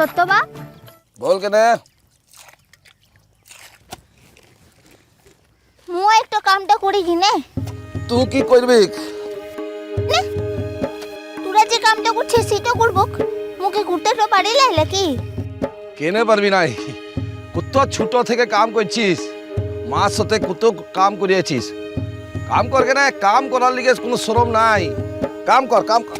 সত্যবাক বল কেনে। মু একটা কামটা করি কি নে। তুই কি করবি? নে। তোরা যে কামটা করছিস সেটা করব মুখে ঘুরতে তো পারিলে নাকি কেনে পারবি নাই? কত ছোট থেকে কাম করছিস। মার সাথে কত কাম করিয়েছিস। কাম কর কেনে কাম করার লিগে কোনো শ্রম নাই। কাম কর কাম কর।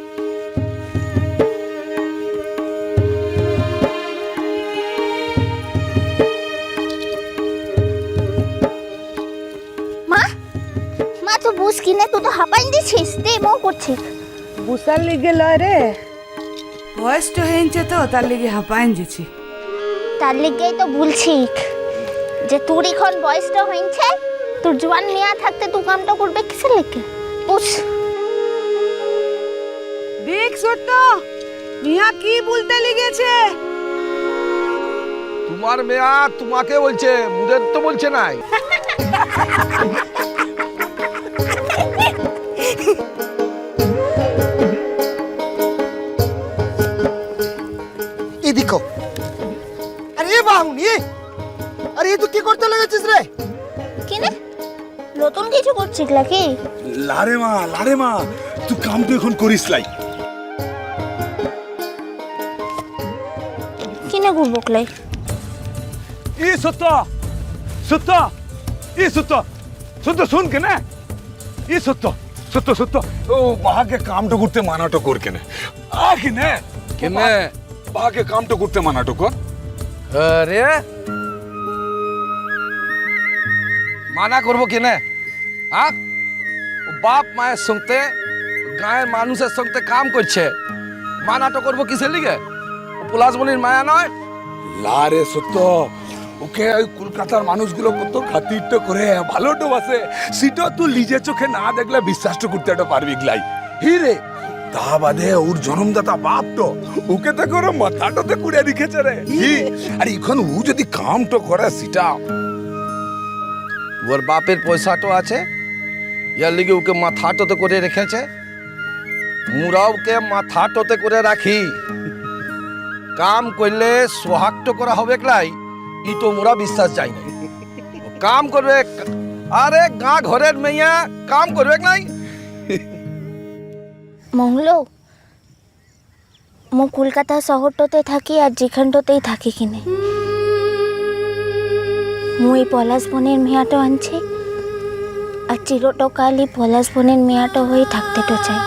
তো বুঝ কিনে তুই তো হাঁপাইন দিছিস দে মো করছিস বুসার লিগে লয় রে। বয়সটা হয়েছে তো তার লিগে হাঁপাইন যেছি তার লিগেই তো বলছি যে তোর এখন বয়সটা হয়েছে তোর জোয়ান মিয়া থাকতে তুই কামটা করবে কিসের লিগে? বুঝ। দেখ ছোট্ট মিয়া কি বলতে লেগেছে? তোমার মেয়া তোমাকে বলছে মুদের তো বলছে নাই। আরে বাহুনি আরে এ তুই কি করতে লেগেছিস রে? কিনে? নতুন কিছু করছিস নাকি? লারে মা লারে মা তুই কাম তো এখন করিস লাই। কিনে করব লাই? ই সত্য সত্য ই সত্য সত্য শুন কেনে? ই সত্য সত্য সত্য ও বাহাকে কামটা করতে মানাটো কর কেনে। আ কেনে? কেনে? বাহাকে কামটা করতে মানাটো কর। আরে। মানা করব কেনে হ্যাঁ বাপ মায়ের সঙ্গে, গায়ের মানুষের সঙ্গে কাম করছে। মানাটো করব কিসের লিগে? পলাশমণির মায়া নয়? লারে সত্য, ওকে ওই কলকাতার মানুষগুলো কত খাতিরটা করে, ভালোটো বাসে। সেটা তুই নিজে চোখে না দেখলে বিশ্বাসটা করতে একটা পারবি, গলাই। হি রে তা বাদে ওর জন্মদাতা বাপ তো। ওকে তো করে মাথাটাতে কুড়ে রেখেছে রে। আর এখন ও যদি কামটা করে সেটা ওর বাপের পয়সাটো আছে ইয়ার লিগে ওকে মাথাটোতে করে রেখেছে। মুরাও ওকে মাথাটোতে করে রাখি। কাম করলে সোহাগটো করা হবে ক্লাই ই তো মোরা বিশ্বাস যাই না। কাম করবে আরে গা ঘরের মেয়া কাম করবে নাই মংলো? মো কলকাতা শহরটাতে থাকি আর যেখানটাতেই থাকি কিনে। মু এই পলাশ বনের মেয়াটা আনছি, আর চিরটকালই পলাশ বনের মেয়াটা হয়ে থাকতে তো চাই।